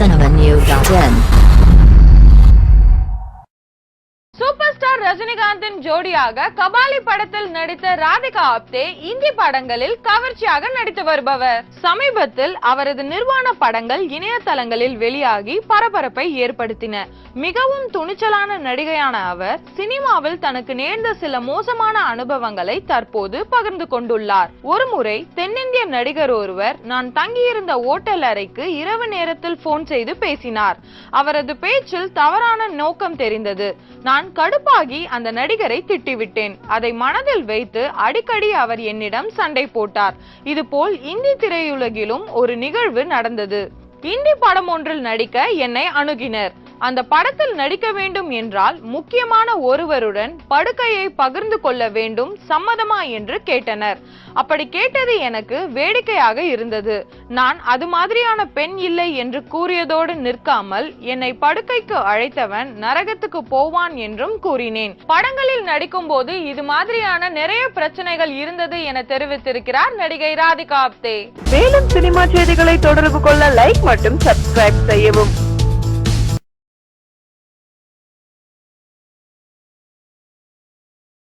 cinnamonnew.in. ரஜினிகாந்தின் ஜோடியாக கபாலி படத்தில் நடித்த ராதிகா ஆப்தே இந்தி படங்களில் கவர்ச்சியாக நடித்து வருபவர். சமீபத்தில் அவரது நிர்வாண படங்கள் இணையதளங்களில் வெளியாகி பரபரப்பை ஏற்படுத்தின. மிகவும் துணிச்சலான நடிகையான அவர் சினிமாவில் தனக்கு நேர்ந்த சில மோசமான அனுபவங்களை தற்போது பகிர்ந்து கொண்டுள்ளார். ஒருமுறை தென்னிந்திய நடிகர் ஒருவர் நான் தங்கியிருந்த ஓட்டல் அறைக்கு இரவு நேரத்தில் போன் செய்து பேசினார். அவரது பேச்சில் தவறான நோக்கம் தெரிந்தது. நான் கடுப்பாகி அந்த நடிகரை திட்டிவிட்டேன். அதை மனதில் வைத்து அடிக்கடி அவர் என்னிடம் சண்டை போட்டார். இதுபோல் இந்தி திரையுலகிலும் ஒரு நிகழ்வு நடந்தது. இந்தி படம் ஒன்றில் நடிக்க என்னை அணுகினர். அந்த படத்தில் நடிக்க வேண்டும் என்றால் முக்கியமான ஒருவருடன் படுக்கையை பகிர்ந்து கொள்ள வேண்டும் சம்மதமா என்று கேட்டனர். அப்படி கேட்டது எனக்கு வேடிக்கையாக இருந்தது. நான் அது மாதிரியான பெண் இல்லை என்று கூறியதோடு நிற்காமல் என்னை படுக்கைக்கு அழைத்தவன் நரகத்துக்கு போவான் என்றும் கூறினேன். படங்களில் நடிக்கும் போது இது மாதிரியான நிறைய பிரச்சனைகள் இருந்தது என தெரிவித்திருக்கிறார் நடிகை ராதிகா ஆப்தே மேலும் சினிமா செய்திகளை தொடர்பு கொள்ள லைக் மற்றும் சப்ஸ்கிரைப் செய்யவும்.